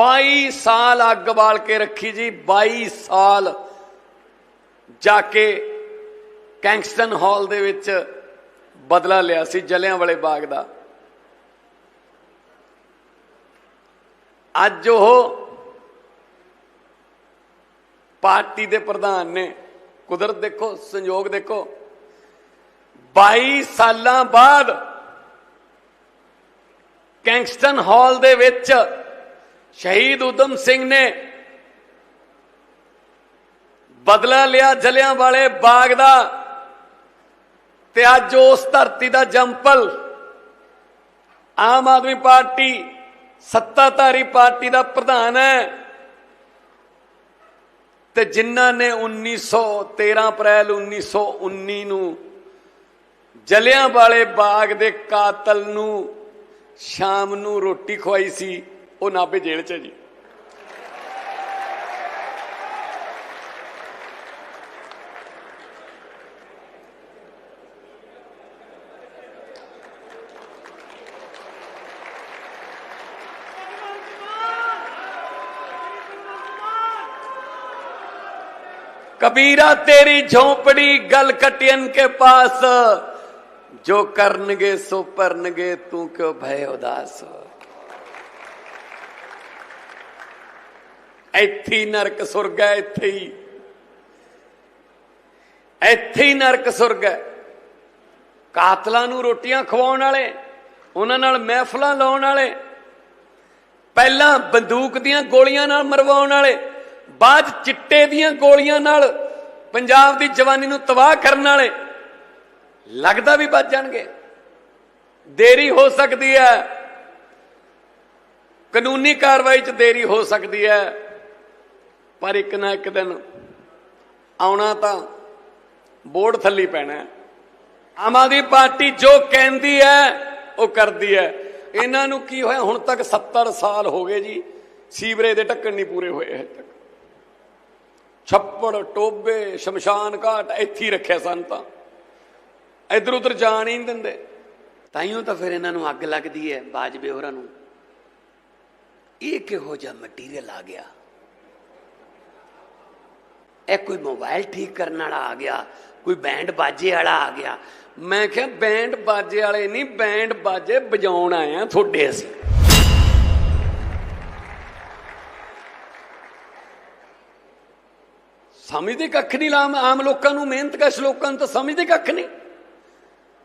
22 ਸਾਲ ਅੱਗ ਬਾਲ ਕੇ ਰੱਖੀ ਜੀ 22 ਸਾਲ ਜਾ ਕੇ ਕੈਂਗਸਟਨ ਹਾਲ ਦੇ ਵਿੱਚ ਬਦਲਾ ਲਿਆ ਸੀ ਜਲਿਆਂ ਵਾਲੇ ਬਾਗ ਦਾ। ਅੱਜ ਉਹ ਪਾਰਟੀ ਦੇ ਪ੍ਰਧਾਨ ਨੇ। ਕੁਦਰਤ ਦੇਖੋ, ਸੰਯੋਗ ਦੇਖੋ। 22 ਸਾਲਾਂ ਬਾਅਦ ਕੈਂਗਸਟਨ ਹਾਲ ਦੇ ਵਿੱਚ ਸ਼ਹੀਦ ਉਦਮ ਸਿੰਘ ਨੇ ਬਦਲਾ ਲਿਆ ਜਲਿਆਂ ਵਾਲੇ ਬਾਗ ਦਾ ਤੇ ਅੱਜ ਉਸ ਧਰਤੀ ਦਾ ਜੰਪਲ ਆਮ ਆਦਮੀ ਪਾਰਟੀ, ਸੱਤਾਧਾਰੀ ਪਾਰਟੀ ਦਾ ਪ੍ਰਧਾਨ ਹੈ ਤੇ ਜਿਨ੍ਹਾਂ ਨੇ 1913 ਅਪ੍ਰੈਲ 1919 ਨੂੰ ਜਲਿਆਂ ਵਾਲੇ ਬਾਗ ਦੇ ਕਾਤਲ ਨੂੰ ਸ਼ਾਮ ਨੂੰ ਰੋਟੀ ਖਵਾਈ ਸੀ ਉਹ ਨਾਭੇ ਜੇਲ੍ਹ 'ਚ ਹੈ ਜੀ कबीरा तेरी झोपड़ी गल कटियन के पास जो करनगे सो परनगे तू क्यों भय उदास ਇੱਥੇ ਹੀ ਨਰਕ ਸੁਰਗ ਹੈ, ਇੱਥੇ ਹੀ। ਇੱਥੇ ਹੀ ਨਰਕ ਸੁਰਗ ਹੈ। ਕਾਤਲਾਂ ਨੂੰ ਰੋਟੀਆਂ ਖਵਾਉਣ ਵਾਲੇ, ਉਹਨਾਂ ਨਾਲ ਮਹਿਫਲਾਂ ਲਾਉਣ ਵਾਲੇ, ਪਹਿਲਾਂ ਬੰਦੂਕ ਦੀਆਂ ਗੋਲੀਆਂ ਨਾਲ ਮਰਵਾਉਣ ਵਾਲੇ, ਬਾਅਦ ਚਿੱਟੇ ਦੀਆਂ ਗੋਲੀਆਂ ਨਾਲ ਪੰਜਾਬ ਦੀ ਜਵਾਨੀ ਨੂੰ ਤਬਾਹ ਕਰਨ ਵਾਲੇ, ਲੱਗਦਾ ਵੀ ਬਚ ਜਾਣਗੇ। ਦੇਰੀ ਹੋ ਸਕਦੀ ਹੈ। ਕਾਨੂੰਨੀ ਕਾਰਵਾਈ 'ਚ ਦੇਰੀ ਹੋ ਸਕਦੀ ਹੈ। ਪਰ ਇੱਕ ਨਾ ਇੱਕ ਦਿਨ ਆਉਣਾ ਤਾਂ ਬੋਰਡ ਥੱਲੀ ਪੈਣਾ ਆਮ ਆਦਮੀ ਪਾਰਟੀ ਜੋ ਕਹਿੰਦੀ ਹੈ, ਉਹ ਕਰਦੀ ਹੈ। ਇਹਨਾਂ ਨੂੰ ਕੀ ਹੋਇਆ? ਹੁਣ ਤੱਕ 70 ਸਾਲ ਹੋ ਗਏ ਜੀ, ਸੀਵਰੇਜ ਦੇ ਢੱਕਣ ਨਹੀਂ ਪੂਰੇ ਹੋਏ ਹਜੇ ਤੱਕ। ਛੱਪੜ, ਟੋਬੇ, ਸ਼ਮਸ਼ਾਨ ਘਾਟ, ਇੱਥੇ ਹੀ ਰੱਖਿਆ ਸਨ ਤਾਂ। ਇਧਰ ਉਧਰ ਜਾਣ ਹੀ ਨਹੀਂ ਦਿੰਦੇ। ਤਾਈਓ ਤਾਂ ਫਿਰ ਇਹਨਾਂ ਨੂੰ ਅੱਗ ਲੱਗਦੀ ਹੈ, ਬਾਜਵੇ ਹੋਰਾਂ ਨੂੰ। ਇਹ ਕਿਹੋ ਜਿਹਾ ਮਟੀਰੀਅਲ ਆ ਗਿਆ? ਇਹ ਕੋਈ ਮੋਬਾਈਲ ਠੀਕ ਕਰਨ ਵਾਲਾ ਆ ਗਿਆ, ਕੋਈ ਬੈਂਡ ਬਾਜੇ ਵਾਲਾ ਆ ਗਿਆ। ਮੈਂ ਕਿਹਾ, ਬੈਂਡ ਬਾਜੇ ਵਾਲੇ ਨਹੀਂ, ਬੈਂਡ ਬਾਜੇ ਵਜਾਉਣ ਆਏ ਆ ਤੁਹਾਡੇ ਅਸੀਂ। ਸਮਝਦੇ ਕੱਖ ਨਹੀਂ ਲਾਮ, ਆਮ ਲੋਕਾਂ ਨੂੰ, ਮਿਹਨਤ ਕਸ਼ ਲੋਕਾਂ ਨੂੰ ਤਾਂ ਸਮਝਦੇ ਕੱਖ ਨਹੀਂ।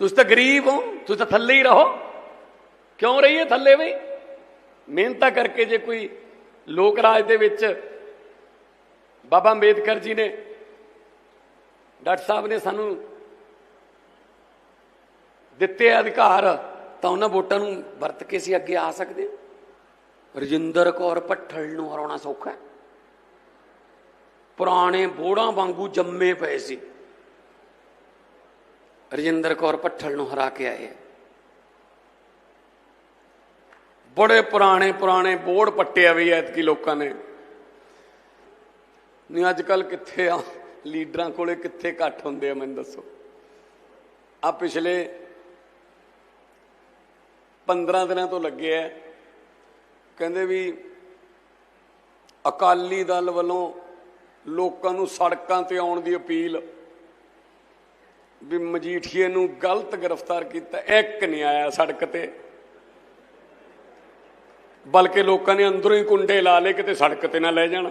ਤੁਸੀਂ ਤਾਂ ਗਰੀਬ ਹੋ, ਤੁਸੀਂ ਤਾਂ ਥੱਲੇ ਹੀ ਰਹੋ। ਕਿਉਂ ਰਹੀਏ ਥੱਲੇ ਬਈ? ਮਿਹਨਤਾਂ ਕਰਕੇ ਜੇ ਕੋਈ ਲੋਕ ਰਾਜ ਦੇ ਵਿੱਚ ਬਾਬਾ ਅੰਬੇਦਕਰ ਜੀ ਨੇ, ਡਾਕਟਰ ਸਾਹਿਬ ਨੇ ਸਾਨੂੰ ਦਿੱਤੇ ਅਧਿਕਾਰ, ਤਾਂ ਉਹਨਾਂ ਵੋਟਾਂ ਨੂੰ ਵਰਤ ਕੇ ਸੀ ਅੱਗੇ ਆ ਸਕਦੇ ਰਜਿੰਦਰ ਕੌਰ ਭੱਠਲ ਨੂੰ ਹਰਾਉਣਾ ਸੌਖਾ ਹੈ। ਪੁਰਾਣੇ ਬੋੜਾਂ ਵਾਂਗੂ ਜੰਮੇ ਪਏ ਸੀ। ਰਜਿੰਦਰ ਕੌਰ ਭੱਠਲ ਨੂੰ ਹਰਾ ਕੇ ਆਏ ਬੜੇ ਪੁਰਾਣੇ ਪੁਰਾਣੇ ਬੋੜ ਪੱਟਿਆ ਵੀ ਐਤਕੀ ਲੋਕਾਂ ਨੇ। ਨਹੀਂ ਅੱਜ ਕੱਲ ਕਿੱਥੇ ਆ? ਲੀਡਰਾਂ ਕੋਲੇ ਕਿੱਥੇ ਘੱਟ ਹੁੰਦੇ ਆ, ਮੈਨੂੰ ਦੱਸੋ? ਆ ਪਿਛਲੇ 15 ਦਿਨਾਂ ਤੋਂ ਲੱਗੇ ਐ। ਕਹਿੰਦੇ ਵੀ ਅਕਾਲੀ ਦਲ ਵੱਲੋਂ ਲੋਕਾਂ ਨੂੰ ਸੜਕਾਂ ਤੇ ਆਉਣ ਦੀ ਅਪੀਲ ਵੀ ਮਜੀਠੀਏ ਨੂੰ ਗਲਤ ਗ੍ਰਿਫਤਾਰ ਕੀਤਾ। ਇੱਕ ਨਹੀਂ ਆਇਆ ਸੜਕ ਤੇ। ਬਲਕਿ ਲੋਕਾਂ ਨੇ ਅੰਦਰੋਂ ਹੀ ਕੁੰਡੇ ਲਾ ਲਏ, ਕਿਤੇ ਸੜਕ ਤੇ ਨਾ ਲੈ ਜਾਣ।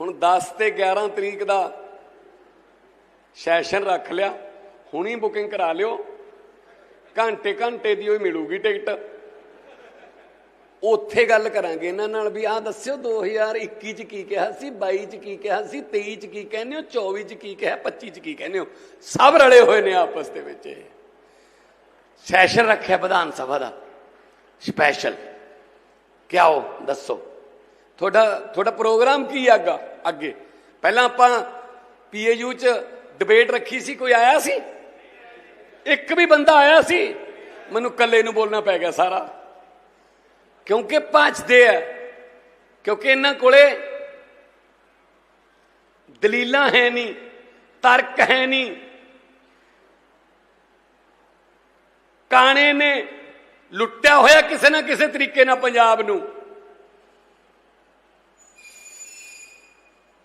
ਹੁਣ 10 ਤੇ 11 ਤਰੀਕ ਦਾ ਸੈਸ਼ਨ ਰੱਖ ਲਿਆ, ਹੁਣੀ ਬੁਕਿੰਗ ਕਰਾ ਲਿਓ। ਘੰਟੇ ਘੰਟੇ ਦੀ ਉਹ ਮਿਲੂਗੀ ਟਿਕਟ। ਉੱਥੇ ਗੱਲ ਕਰਾਂਗੇ ਇਹਨਾਂ ਨਾਲ ਵੀ, ਆਹ ਦੱਸਿਓ 2021 ਚ ਕੀ ਕਿਹਾ ਸੀ 22 ਚ ਕੀ ਕਿਹਾ ਸੀ 23 ਚ ਕੀ ਕਹਿੰਦੇ ਹੋ 24 ਚ ਕੀ ਕਿਹਾ 25 ਚ ਕੀ ਕਹਿੰਦੇ ਹੋ? ਸਭ ਰਲੇ ਹੋਏ ਨੇ ਆਪਸ ਦੇ ਵਿੱਚ ਇਹ। ਸੈਸ਼ਨ ਰੱਖਿਆ ਵਿਧਾਨ ਸਭਾ ਦਾ। ਸਪੈਸ਼ਲ। ਕਿਆ ਹੋ? ਦੱਸੋ। ਤੁਹਾਡਾ ਤੁਹਾਡਾ ਪ੍ਰੋਗਰਾਮ ਕੀ ਆਗਾ ਅੱਗੇ ਪਹਿਲਾਂ ਆਪਾਂ ਪੀਏਯੂ ਚ ਡਿਬੇਟ ਰੱਖੀ ਸੀ, ਕੋਈ ਆਇਆ ਸੀ? ਇੱਕ ਵੀ ਬੰਦਾ ਆਇਆ ਸੀ? ਮੈਨੂੰ ਇਕੱਲੇ ਨੂੰ ਬੋਲਣਾ ਪੈ ਗਿਆ ਸਾਰਾ। ਕਿਉਂਕਿ ਭੱਜਦੇ ਆ। ਕਿਉਂਕਿ ਇਹਨਾਂ ਕੋਲੇ ਦਲੀਲਾਂ ਹੈ ਨਹੀਂ, ਤਰਕ ਹੈ ਨਹੀਂ। ਕਾਣੇ ਨੇ ਲੁੱਟਿਆ ਹੋਇਆ ਕਿਸੇ ਨਾ ਕਿਸੇ ਤਰੀਕੇ ਨਾਲ ਪੰਜਾਬ ਨੂੰ।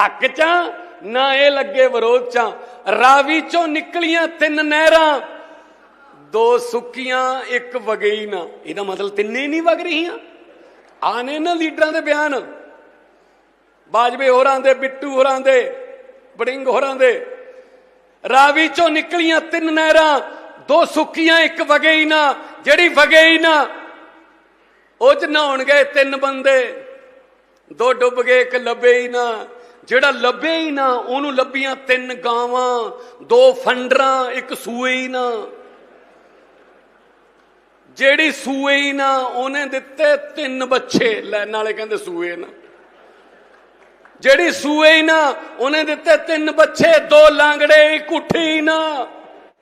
ਹੱਕ ਚਾਂ ਨਾ ਇਹ ਲੱਗੇ ਵਿਰੋਧ ਚਾਂ ਰਾਵੀ ਚੋਂ ਨਿਕਲੀਆਂ ਤਿੰਨ ਨਹਿਰਾਂ, ਦੋ ਸੁੱਕੀਆਂ, ਇੱਕ ਵਗਈ ਨਾ। ਇਹਦਾ ਮਤਲਬ ਤਿੰਨੇ ਨਹੀਂ ਵਗ ਰਹੀਆਂ। ਆਨੇ ਨਾ ਲੀਡਰਾਂ ਦੇ ਬਿਆਨ। ਬਾਜਵੇ ਹੋਰਾਂ ਦੇ, ਬਿੱਟੂ ਹੋਰਾਂ ਦੇ, ਬੜਿੰਗ ਹੋਰਾਂ ਦੇ। ਰਾਵੀ ਚੋਂ ਨਿਕਲੀਆਂ ਤਿੰਨ ਨਹਿਰਾਂ, ਦੋ ਸੁੱਕੀਆਂ, ਇੱਕ ਵਗਈ ਨਾ। ਜਿਹੜੀ ਵਗਈ ਨਾ, ਉਹ ਚ ਨਹਾਉਣ ਗਏ ਤਿੰਨ ਬੰਦੇ। ਦੋ ਡੁੱਬ ਗਏ, ਇੱਕ ਲੱਭੇ ਹੀ ਨਾ। ਜਿਹੜਾ ਲੱਭੇ ਹੀ ਨਾ, ਉਹਨੂੰ ਲੱਭੀਆਂ ਤਿੰਨ ਗਾਵਾਂ, ਦੋ ਫੰਡਰਾਂ, ਇੱਕ ਸੂਏ ਹੀ ਨਾ। ਜਿਹੜੀ ਸੂਏ ਹੀ ਨਾ, ਉਹਨੇ ਦਿੱਤੇ ਤਿੰਨ ਬੱਚੇ। ਲੈਣ ਵਾਲੇ ਕਹਿੰਦੇ ਸੂਏ ਨਾ। ਜਿਹੜੀ ਸੂਏ ਹੀ ਨਾ, ਉਹਨੇ ਦਿੱਤੇ ਤਿੰਨ ਬੱਚੇ, ਦੋ ਲਾਂਗੜੇ, ਇੱਕ ਉੱਠੀ ਨਾ।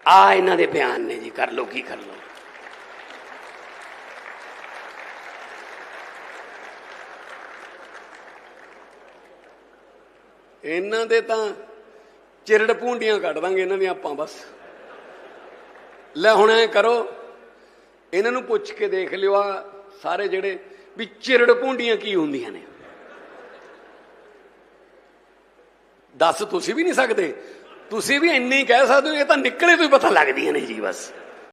ਆ ਇਹਨਾਂ ਦੇ ਬਿਆਨ ਨੇ ਜੀ, ਕਰ ਲੋ ਕੀ ਕਰ ਲੋ ਇਹਨਾਂ ਦੇ ਤਾਂ ਚਿਰੜ ਭੂੰਡੀਆਂ ਕੱਢ ਦਾਂਗੇ ਇਹਨਾਂ ਦੀਆਂ ਆਪਾਂ ਬਸ। ਲੈ ਹੁਣ ਐ ਕਰੋ, ਇਹਨਾਂ ਨੂੰ ਪੁੱਛ ਕੇ ਦੇਖ ਲਿਓ ਆ ਸਾਰੇ ਜਿਹੜੇ ਵੀ ਚਿਰੜ ਭੂੰਡੀਆਂ ਕੀ ਹੁੰਦੀਆਂ ਨੇ। ਦੱਸ ਤੁਸੀਂ ਵੀ ਨਹੀਂ ਸਕਦੇ। ਤੁਸੀਂ ਵੀ ਇੰਨੀ ਕਹਿ ਸਕਦੇ ਹੋ, ਇਹ ਤਾਂ ਨਿਕਲੇ ਤੋਂ ਹੀ ਪਤਾ ਲੱਗਦੀਆਂ ਨੇ ਜੀ ਬਸ।